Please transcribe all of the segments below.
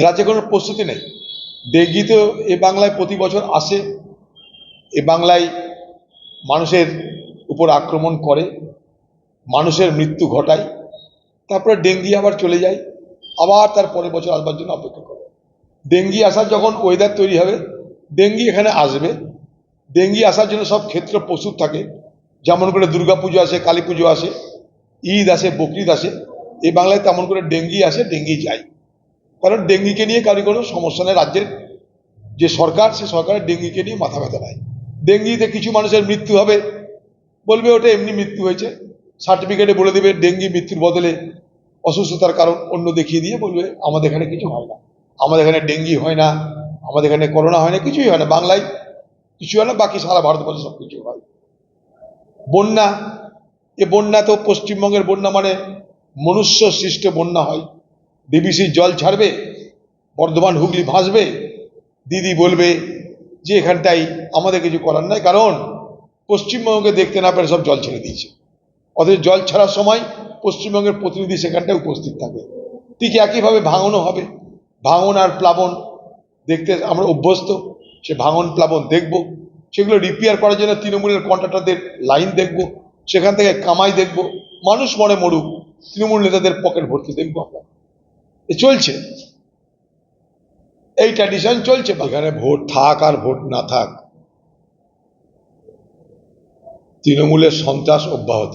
রাজ্যে কোনো প্রস্তুতি নেই। ডেঙ্গি তো এ বাংলায় প্রতি বছর আসে। এ বাংলায় মানুষের উপর আক্রমণ করে। মানুষের মৃত্যু ঘটায়। তারপরে ডেঙ্গি আবার চলে যায়। আবার তার পরের বছর আসবার জন্য অপেক্ষা করে। ডেঙ্গি আসার যখন ওয়েদার তৈরি হবে, ডেঙ্গি এখানে আসবে। ডেঙ্গি আসার জন্য সব ক্ষেত্র প্রস্তুত থাকে। যেমন করে দুর্গা পুজো আসে কালী পুজো আসে, ঈদ আসে, বকরিদ আসে। এই বাংলায় তেমন করে ডেঙ্গি আসে, ডেঙ্গি যায়। কারণ ডেঙ্গিকে নিয়ে কারও কোনো সমস্যা নেই। রাজ্যের যে সরকার, সে সরকারের ডেঙ্গিকে নিয়ে মাথা ব্যথা নাই। ডেঙ্গিতে কিছু মানুষের মৃত্যু হবে। বলবে ওটা এমনি মৃত্যু হয়েছে। সার্টিফিকেটে বলে দেবে ডেঙ্গি মৃত্যুর বদলে অসুস্থতার কারণ অন্য দেখিয়ে দিয়ে বলবে, আমাদের এখানে কিছু হয় না। আমাদের এখানে ডেঙ্গি হয় না। আমাদের এখানে করোনা হয় না। কিছুই হয় না। বাংলায় কিছু হয় না। বাকি সারা ভারতবর্ষে সব কিছু হয়। বন্যা, এ বন্যা তো পশ্চিমবঙ্গের বন্যা মানে মনুষ্য সৃষ্ট বন্যা হয়। ডিবিসির জল ছাড়বে, বর্ধমান হুগলি ভাসবে। দিদি বলবে যে এখানটাই আমাদের কিছু করার নাই, কারণ পশ্চিমবঙ্গকে দেখতে না পেরে সব জল ছেড়ে দিয়েছে। অথচ জল ছাড়ার সময় পশ্চিমবঙ্গের প্রতিনিধি সেখানটায় উপস্থিত থাকে। ঠিক একইভাবে ভাঙনও হবে। ভাঙন আর প্লাবন দেখতে আমরা অভ্যস্ত। সে ভাঙন, প্লাবন দেখব। সেগুলো রিপেয়ার করার জন্য তৃণমূলের কন্ট্রাক্টরদের লাইন দেখব। সেখান থেকে কামাই দেখব। মানুষ মনে মরুক, তৃণমূল নেতাদের পকেট ভর্তি দেখব আমরা। চলছে। এই ট্র্যাডিশন চলছে এখানে ভোট থাক আর ভোট না থাক, তৃণমূলের সন্ত্রাস অব্যাহত।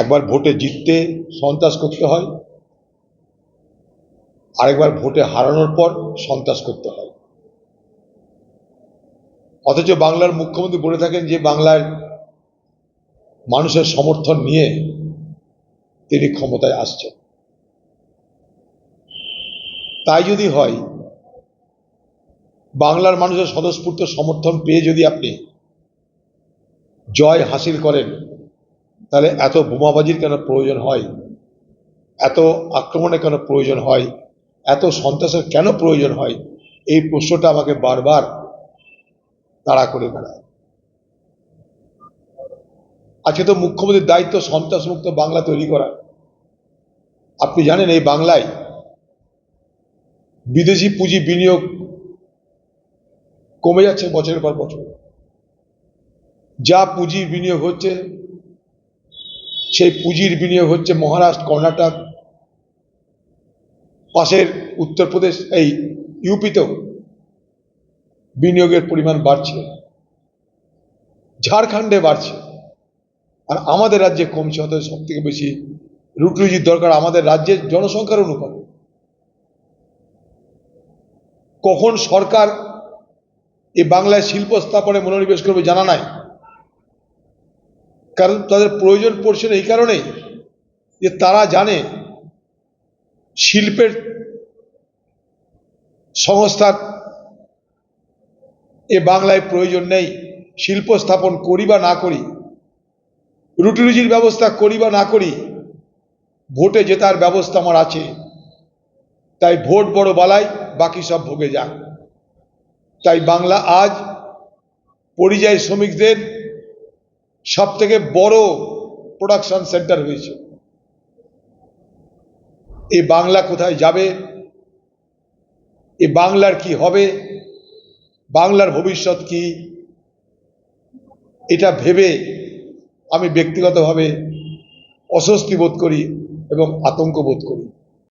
একবার ভোটে জিততে সন্ত্রাস করতে হয়, আরেকবার ভোটে হারানোর পর সন্ত্রাস করতে হয়। অথচ বাংলার মুখ্যমন্ত্রী বলে থাকেন যে, বাংলার মানুষের সমর্থন নিয়ে তিনি ক্ষমতায় আসছেন। তাই যদি হয়, বাংলার মানুষের স্বতঃস্ফূর্ত সমর্থন পেয়ে যদি আপনি জয় হাসিল করেন, তাহলে এত বোমাবাজির কেন প্রয়োজন হয়? এত আক্রমণের কেন প্রয়োজন হয়? এত সন্ত্রাসের কেন প্রয়োজন হয়? এই প্রশ্নটা আমাকে বারবার তাড়া করে বেড়ায়। আজকে তো মুখ্যমন্ত্রীর দায়িত্ব সন্ত্রাসমুক্ত বাংলা তৈরি করা। আপনি জানেন এই বাংলায় বিদেশি পুঁজি বিনিয়োগ কমে যাচ্ছে বছরের পর বছর। যা পুঁজি বিনিয়োগ হচ্ছে, সেই পুঁজির বিনিয়োগ হচ্ছে মহারাষ্ট্র, কর্ণাটক, পাশের উত্তরপ্রদেশ, এই ইউপিতেও বিনিয়োগের পরিমাণ বাড়ছে। ঝাড়খণ্ডে বাড়ছে। আর আমাদের রাজ্যে কমছে অত সব থেকে বেশি। রুটরুজির দরকার আমাদের রাজ্যের জনসংখ্যার অনুপাতে। কখন সরকার এই বাংলায় শিল্প স্থাপনে মনোনিবেশ করবে জানা নাই। কারণ তাদের প্রয়োজন পড়ছে না এই কারণেই যে তারা জানে শিল্পের সংস্থার এ বাংলায় প্রয়োজন নেই, শিল্প স্থাপন করি বা না করি রুটি রুজির ব্যবস্থা করি বা না করি, ভোটে জেতার ব্যবস্থা আমার আছে। তাই ভোট বড় বালাই বাকি সব ভোগে যাক। তাই বাংলা আজ পরিযায়ী শ্রমিকদের সব থেকে বড় প্রোডাকশন সেন্টার হয়েছে। এই বাংলা কোথায় যাবে? এ বাংলার কি হবে? বাংলার ভবিষ্যৎ কি? এটা ভেবে আমি ব্যক্তিগতভাবে অস্বস্তি বোধ করি এবং আতঙ্ক বোধ করি।